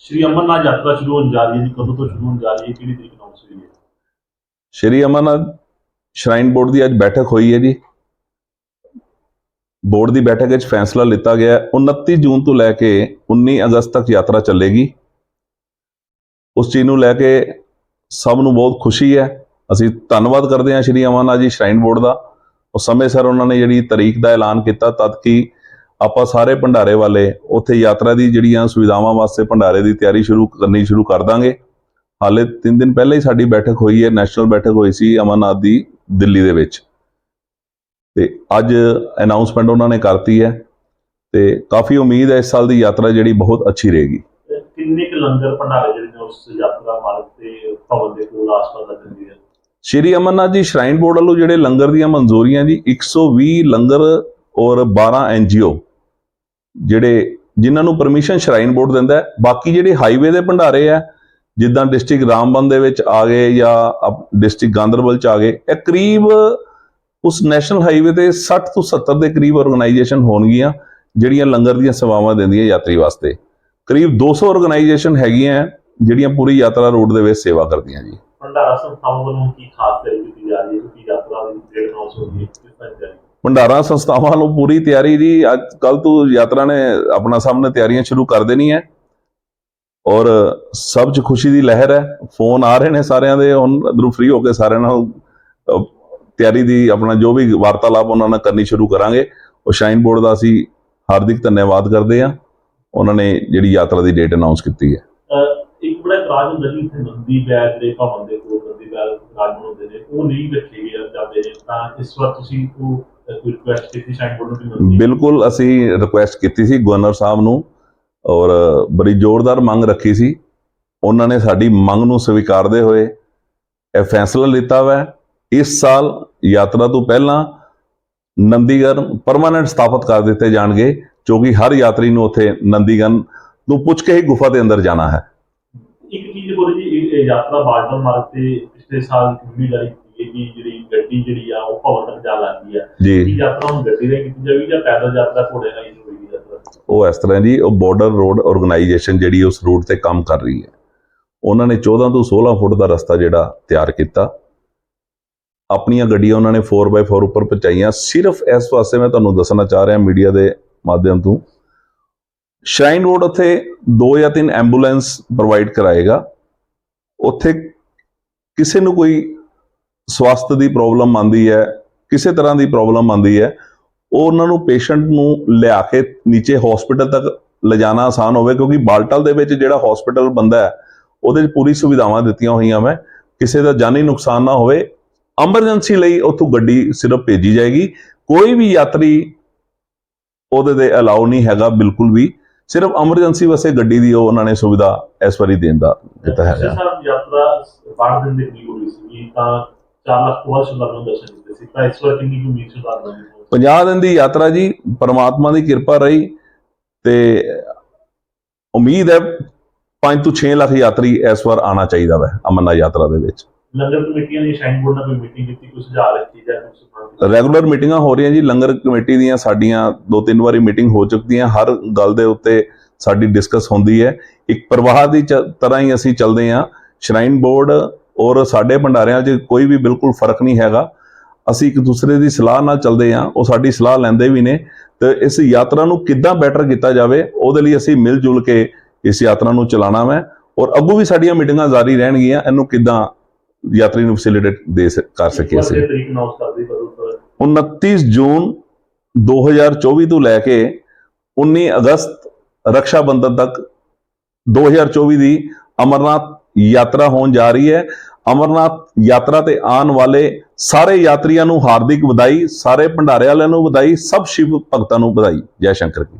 ਸ਼੍ਰੀ ਅਮਰਨਾਥ ਯਾਤਰਾ ਸ਼ੁਰੂ ਹੋਣ ਜਾ ਰਹੀ ਹੈ ਜੀ ਕਦੋਂ ਤੋਂ ਸ਼ੁਰੂ ਹੋਣ ਜਾ ਰਹੀ ਹੈ ਕਿਹੜੀ ਤਰੀਕ ਨਾਲ ਹੋਈ ਹੈ? ਸ਼੍ਰੀ ਅਮਰਨਾਥ ਸ਼ਰਾਈਨ ਬੋਰਡ ਦੀ ਅੱਜ ਬੈਠਕ ਹੋਈ ਹੈ ਜੀ। ਬੋਰਡ ਦੀ ਬੈਠਕ ਵਿੱਚ ਫੈਸਲਾ ਲਿੱਤਾ ਗਿਆ ਹੈ, 29 ਜੂਨ ਤੋਂ ਲੈ ਕੇ 19 ਅਗਸਤ ਤੱਕ ਯਾਤਰਾ ਚੱਲੇਗੀ। ਉਸ ਚੀਜ਼ ਨੂੰ ਲੈ ਕੇ ਸਭ ਨੂੰ ਬਹੁਤ ਖੁਸ਼ੀ ਹੈ। ਅਸੀਂ ਧੰਨਵਾਦ ਕਰਦੇ ਹਾਂ ਸ਼੍ਰੀ ਅਮਰਨਾਥ ਜੀ ਸ਼ਰਾਈਨ ਬੋਰਡ ਦਾ। ਉਸ ਸਮੇਂ ਸਰ ਉਹਨਾਂ ਨੇ ਜਿਹੜੀ ਤਰੀਕ ਦਾ ਐਲਾਨ ਕੀਤਾ ਤਦ ਕਿ ਆਪਾਂ ਸਾਰੇ ਭੰਡਾਰੇ ਵਾਲੇ ਉੱਥੇ ਯਾਤਰਾ ਦੀ ਜਿਹੜੀਆਂ ਸੁਵਿਧਾਵਾਂ ਵਾਸਤੇ ਭੰਡਾਰੇ ਦੀ ਤਿਆਰੀ ਸ਼ੁਰੂ ਕਰਨੀ ਸ਼ੁਰੂ ਕਰ ਦਾਂਗੇ। ਹਾਲੇ 3 ਦਿਨ ਪਹਿਲਾਂ ਹੀ ਸਾਡੀ ਬੈਠਕ ਹੋਈ ਹੈ ਨੈਸ਼ਨਲ ਬੈਠਕ ਹੋਈ ਸੀ ਅਮਰਨਾਥ ਦੀ ਦਿੱਲੀ ਦੇ ਵਿੱਚ। ਤੇ ਅੱਜ ਅਨਾਉਂਸਮੈਂਟ ਉਹਨਾਂ ਨੇ ਕਰਤੀ ਹੈ ਤੇ ਕਾਫੀ ਉਮੀਦ ਹੈ ਇਸ ਸਾਲ ਦੀ ਯਾਤਰਾ ਜਿਹੜੀ ਬਹੁਤ ਅੱਛੀ ਰਹੇਗੀ। ਤੇ ਕਿੰਨੇ ਕੁ ਲੰਗਰ ਭੰਡਾਰੇ ਜਿਹੜੇ ਨੇ ਉਸ ਯਾਤਰਾ ਮਾਰਗ ਤੇ ਭਵਨ ਦੇ ਕੋਲ ਆਸ-ਪਾਸ ਲੱਗਦੇ ਹੈ? ਸ਼੍ਰੀ ਅਮਰਨਾਥ ਜੀ ਸ਼ਰਾਈਨ ਬੋਰਡ ਵੱਲੋਂ ਜਿਹੜੇ ਲੰਗਰ ਦੀਆਂ ਮਨਜ਼ੂਰੀਆਂ ਜੀ 120 ਲੰਗਰ ਔਰ 12 ਐਨਜੀਓ ਜਿਹੜੇ ਜਿਨ੍ਹਾਂ ਨੂੰ ਪਰਮਿਸ਼ਨ ਸ਼ਰਾਈਨ ਬੋਰਡ ਦਿੰਦਾ ਬਾਕੀ ਜਿਹੜੇ ਹਾਈਵੇ ਦੇ ਭੰਡਾਰੇ ਆ ਜਿੱਦਾਂ ਡਿਸਟ੍ਰਿਕਟ ਰਾਮਬਨ ਦੇ ਵਿੱਚ ਆ ਗਏ ਜਾਂ ਡਿਸਟ੍ਰਿਕਟ ਗਾਂਦਰਬਲ ਚ ਆ ਗਏ, ਇਹ ਕਰੀਬ ਉਸ ਨੈਸ਼ਨਲ ਹਾਈਵੇ ਤੇ 60 ਤੋਂ 70 ਦੇ ਕਰੀਬ ਆਰਗੇਨਾਈਜੇਸ਼ਨ ਹੋਣਗੀਆਂ, ਜਿਹੜੀਆਂ ਲੰਗਰ ਦੀਆਂ ਸੇਵਾਵਾਂ ਦਿੰਦੀਆਂ ਯਾਤਰੀ ਵਾਸਤੇ। ਕਰੀਬ 200 ਆਰਗੇਨਾਈਜੇਸ਼ਨ ਹੈਗੀਆਂ, ਜਿਹੜੀਆਂ ਪੂਰੀ ਯਾਤਰਾ ਰੂਟ ਦੇ ਵਿੱਚ ਸੇਵਾ ਕਰਦੀਆਂ ਜੀ। ਭੰਡਾਰਾ ਸੰਸਥਾਵਾਂ ਵੱਲੋਂ ਕੀ ਖਾਸ ਤਿਆਰੀ ਕੀਤੀ ਜਾ ਰਹੀ ਹੈ? ਕਿਉਂਕਿ ਯਾਤਰਾ ਦੀ ਡੇਟ ਅਨਾਉਂਸ ਹੋ ਗਈ ਕਿਸ ਤਰ੍ਹਾਂ ਦੀ ਭੰਡਾਰਾ ਸੰਸਥਾਵਾਂ ਨੂੰ ਪੂਰੀ ਤਿਆਰੀ ਜੀ ਅੱਜ ਕੱਲ ਤੋਂ ਯਾਤਰਾ ਨੇ ਆਪਣਾ ਸਾਹਮਣੇ ਤਿਆਰੀਆਂ ਸ਼ੁਰੂ ਕਰ ਦੇਣੀ ਹੈ। ਔਰ ਸਭ 'ਚ ਖੁਸ਼ੀ ਦੀ ਲਹਿਰ ਹੈ। ਫੋਨ ਆ ਰਹੇ ਨੇ ਸਾਰਿਆਂ ਦੇ। ਹੁਣ ਅੰਦਰੋਂ ਫ੍ਰੀ ਹੋ ਕੇ ਸਾਰਿਆਂ ਨਾਲ ਤਿਆਰੀ ਦੀ ਆਪਣਾ ਜੋ ਵੀ ਵਾਰਤਾਲਾਪ ਉਹਨਾਂ ਨਾਲ ਕਰਨੀ ਸ਼ੁਰੂ ਕਰਾਂਗੇ। ਉਹ ਸ਼ਾਈਨ ਬੋਰਡ ਦਾ ਅਸੀਂ ਹਾਰਦਿਕ ਧੰਨਵਾਦ ਕਰਦੇ ਹਾਂ। ਉਹਨਾਂ ਨੇ ਜਿਹੜੀ ਯਾਤਰਾ ਦੀ ਡੇਟ ਅਨਾਉਂਸ ਕੀਤੀ ਹੈ। ਇੱਕ ਬੜਾ ਇਤਰਾਜ਼ ਹੁੰਦਾ ਜੀ ਇੱਥੇ ਨੰਦੀ ਬੈਗ ਦੇ ਭਵਨ ਦੇ ਕੋਲ ਨੰਦੀ ਬੈਗ ਰਾਜ ਬਣਾਉਂਦੇ ਨੇ। ਉਹ ਨਹੀਂ ਰੱਖੇ ਗਏ ਜਾਂਦੇ ਨੇ। ਤਾਂ ਇਸ ਵਾਰ ਤੁਸੀਂ ਉਹ ਕੋਈ ਰਿਕੁਐਸਟ ਕੀਤੀ ਸ਼ਾਇਦ ਬੋਰਡ ਨੂੰ ਕਿ ਨੰਦੀ ਬਿਲਕੁਲ ਅਸੀਂ ਰਿਕੁਐਸਟ ਕੀਤੀ ਸੀ ਗਵਰਨਰ ਸਾਹਿਬ ਨੂੰ ਔਰ ਬੜੀ ਜ਼ੋਰਦਾਰ ਮੰਗ ਰੱਖੀ ਸੀ। ਉਹਨਾਂ ਨੇ ਸਾਡੀ ਮੰਗ ਨੂੰ ਸਵੀਕਾਰਦੇ ਹੋਏ ਇਹ ਫੈਸਲਾ ਲਿੱਤਾ ਵਾ। ਇਸ ਸਾਲ ਯਾਤਰਾ ਤੋਂ ਪਹਿਲਾਂ ਨੰਦੀਗੜ ਪਰਮਾਨੈਂਟ ਸਥਾਪਿਤ ਕਰ ਦਿੱਤੇ ਜਾਣਗੇ ਕਿਉਂਕਿ ਹਰ ਯਾਤਰੀ ਨੂੰ ਉੱਥੇ ਨੰਦੀਗੜ ਨੂੰ ਪੁੱਛ ਕੇ ਹੀ ਗੁਫਾ ਦੇ ਅੰਦਰ ਜਾਣਾ ਹੈ। ਇੱਕ ਚੀਜ਼ ਹੋਰ ਜੀ ਯਾਤਰਾ ਬਾਲਟਨ ਮਾਰਗ ਤੇ ਪਿਛਲੇ ਸਾਲ ਮੁਹਿੰਮ ਜਾਰੀ ਕਿ ਜਿਹੜੀ ਗੱਡੀ ਜਿਹੜੀ ਆ ਉਹ ਭਵਨ ਤੱਕ ਜਾ ਲੱਗੀ ਆ। ਜੀ। ਯਾਤਰਾ ਹੁਣ ਗੱਡੀ ਰਾਹੀਂ ਕੀਤੀ ਜਾਵੇਗੀ ਜਾਂ ਪੈਦਲ ਯਾਤਰਾ ਘੋੜੇ ਰਾਹੀਂ ਹੋਵੇਗੀ ਯਾਤਰਾ? ਉਹ ਇਸ ਤਰ੍ਹਾਂ ਜੀ ਉਹ ਬਾਰਡਰ ਰੋਡ ਆਰਗੇਨਾਈਜੇਸ਼ਨ ਜਿਹੜੀ ਉਸ ਰੂਟ ਤੇ ਕੰਮ ਕਰ ਰਹੀ ਹੈ। ਉਹਨਾਂ ਨੇ 14 ਤੋਂ 16 ਫੁੱਟ ਦਾ ਰਸਤਾ ਜਿਹੜਾ ਤਿਆਰ ਕੀਤਾ। ਆਪਣੀਆਂ ਗੱਡੀਆਂ ਉਹਨਾਂ ਨੇ 4x4 ਉੱਪਰ ਪਹੁੰਚਾਈਆਂ। ਸਿਰਫ ਇਸ ਵਾਸਤੇ ਮੈਂ ਤੁਹਾਨੂੰ ਦੱਸਣਾ ਚਾਹ ਰਿਹਾ ਮੀਡੀਆ ਦੇ ਮਾਧਿਅਮ ਤੋਂ। ਸ਼ਰਾਈਨ ਰੋਡ ਉੱਥੇ ਦੋ ਜਾਂ ਤਿੰਨ ਐਂਬੂਲੈਂਸ ਪ੍ਰੋਵਾਈਡ ਕਰਾਏਗਾ। ਉੱਥੇ ਕਿਸੇ ਨੂੰ ਕੋਈ ਸਵਾਸਥ ਦੀ ਪ੍ਰੋਬਲਮ ਆਂਦੀ ਹੈ, ਕਿਸੇ ਤਰ੍ਹਾਂ ਦੀ ਪ੍ਰੋਬਲਮ ਆਂਦੀ ਹੈ, ਉਹ ਉਹਨਾਂ ਨੂੰ ਪੇਸ਼ੈਂਟ ਨੂੰ ਲਿਆ ਕੇ ਨੀਚੇ ਹਸਪੀਟਲ ਤੱਕ ਲਿਜਾਣਾ ਆਸਾਨ ਹੋਵੇ, ਕਿਉਂਕਿ ਬਾਲਟਲ ਦੇ ਵਿੱਚ ਜਿਹੜਾ ਹਸਪੀਟਲ ਬੰਦਾ ਹੈ, ਉਹਦੇ 'ਚ ਪੂਰੀ ਸੁਵਿਧਾਵਾਂ ਦਿੱਤੀਆਂ ਹੋਈਆਂ ਮੈਂ ਕਿਸੇ ਦਾ ਜਾਨੀ ਨੁਕਸਾਨ ਨਾ ਹੋਵੇ ਐਮਰਜੈਂਸੀ ਲਈ ਉੱਥੋਂ ਗੱਡੀ ਸਿਰਫ ਭੇਜੀ ਜਾਏਗੀ, ਕੋਈ ਵੀ ਯਾਤਰੀ ਉਹਦੇ ਤੇ ਅਲਾਉ ਨਹੀਂ ਹੈਗਾ ਬਿਲਕੁਲ ਵੀ, ਸਿਰਫ ਐਮਰਜੈਂਸੀ ਵਾਸਤੇ ਗੱਡੀ ਦੀ ਉਹ ਉਹਨਾਂ ਨੇ ਸੁਵਿਧਾ ਇਸ ਵਾਰੀ ਦੇਣ ਦਾ ਦਿੱਤਾ ਪਿਛਲੇ ਹੈਗਾ ਯਾਤਰਾ 12 ਦਿਨ ਦੇ ਹੋਈ ਸੀ ਤਾਂ 4 ਲੱਖ ਤੋਂ ਵੱਧ ਸ਼ਰਧਾਲੂਆਂ ਨੂੰ ਦਰਸ਼ਨ ਦਿੱਤੇ ਸੀ। ਤਾਂ ਇਸ ਵਾਰ ਕਿੰਨੀ ਕੁ ਉਮੀਦ ਸ਼ਰਧਾਲੂਆਂ ਦੀ ਹੋ 50 ਦਿਨ ਦੀ ਯਾਤਰਾ ਜੀ ਪਰਮਾਤਮਾ ਦੀ ਕਿਰਪਾ ਰਹੀ ਤੇ ਉਮੀਦ ਹੈ 5 ਤੋਂ 6 ਲੱਖ ਯਾਤਰੀ ਇਸ ਵਾਰ ਆਣਾ ਚਾਹੀਦਾ ਵੈ ਅਮਰਨਾਥ ਯਾਤਰਾ ਦੇ ਵਿੱਚ। ਲੰਗਰ ਕਮੇਟੀਆਂ ਨੇ ਸ਼ਾਈਨ ਬੋਰਡ ਨਾਲ ਕੋਈ ਮੀਟਿੰਗ ਕੀਤੀ ਕੋਈ ਸੁਝਾਅ ਰੱਖੀ ਜਾਂ ਕੁਝ ਸਮਾਨ ਰੈਗੂਲਰ ਮੀਟਿੰਗਾਂ ਹੋ ਰਹੀਆਂ ਜੀ ਲੰਗਰ ਕਮੇਟੀ ਦੀਆਂ ਸਾਡੀਆਂ ਦੋ ਤਿੰਨ ਵਾਰੀ ਮੀਟਿੰਗ ਹੋ ਚੁੱਕੀਆਂ ਹਰ ਗੱਲ ਦੇ ਉੱਤੇ ਸਾਡੀ ਡਿਸਕਸ ਹੁੰਦੀ ਹੈ। ਇੱਕ ਪਰਿਵਾਰ ਦੀ ਤਰ੍ਹਾਂ ਹੀ ਅਸੀਂ ਚੱਲਦੇ ਹਾਂ। ਸ਼ਰਾਈਨ ਬੋਰਡ ਔਰ ਸਾਡੇ ਭੰਡਾਰਿਆਂ 'ਚ ਕੋਈ ਵੀ ਬਿਲਕੁਲ ਫ਼ਰਕ ਨਹੀਂ ਹੈਗਾ। ਅਸੀਂ ਇੱਕ ਦੂਸਰੇ ਦੀ ਸਲਾਹ ਨਾਲ ਚੱਲਦੇ ਹਾਂ ਉਹ ਸਾਡੀ ਸਲਾਹ ਲੈਂਦੇ ਵੀ ਨੇ। ਤੇ ਇਸ ਯਾਤਰਾ ਨੂੰ ਕਿੱਦਾਂ ਬੈਟਰ ਕੀਤਾ ਜਾਵੇ ਉਹਦੇ ਲਈ ਅਸੀਂ ਮਿਲ ਜੁਲ ਕੇ ਇਸ ਯਾਤਰਾ ਨੂੰ ਚਲਾਉਣਾ ਹੈ ਔਰ ਅੱਗੋਂ ਵੀ ਸਾਡੀਆਂ ਮੀਟਿੰਗਾਂ ਜਾਰੀ ਰਹਿਣਗੀਆਂ ਇਹਨੂੰ ਕਿੱਦਾਂ ਯਾਤਰੀ ਨੂੰ ਫੈਸਿਲਿਟੇਟ ਦੇ ਕਰ ਸਕੀਏ ਅਸੀਂ। ਅਸੀਂ ਤਰੀਕ ਅਨਾਉਂਸ ਕਰਦੇ ਕਦੋਂ ਤੋਂ 29 ਜੂਨ 2024 ਤੋਂ ਲੈ ਕੇ 19 ਅਗਸਤ ਰਕਸ਼ਾ ਬੰਧਨ ਤੱਕ 2024 ਦੀ ਅਮਰਨਾਥ ਯਾਤਰਾ ਹੋਣ ਜਾ ਰਹੀ ਹੈ। ਅਮਰਨਾਥ ਯਾਤਰਾ ਤੇ ਆਉਣ ਵਾਲੇ ਸਾਰੇ ਯਾਤਰੀਆਂ ਨੂੰ ਹਾਰਦਿਕ ਵਧਾਈ, ਸਾਰੇ ਭੰਡਾਰੇ ਵਾਲਿਆਂ ਨੂੰ ਵਧਾਈ, ਸਭ ਸ਼ਿਵ ਭਗਤਾਂ ਨੂੰ ਵਧਾਈ। ਜੈ ਸ਼ੰਕਰ ਜੀ।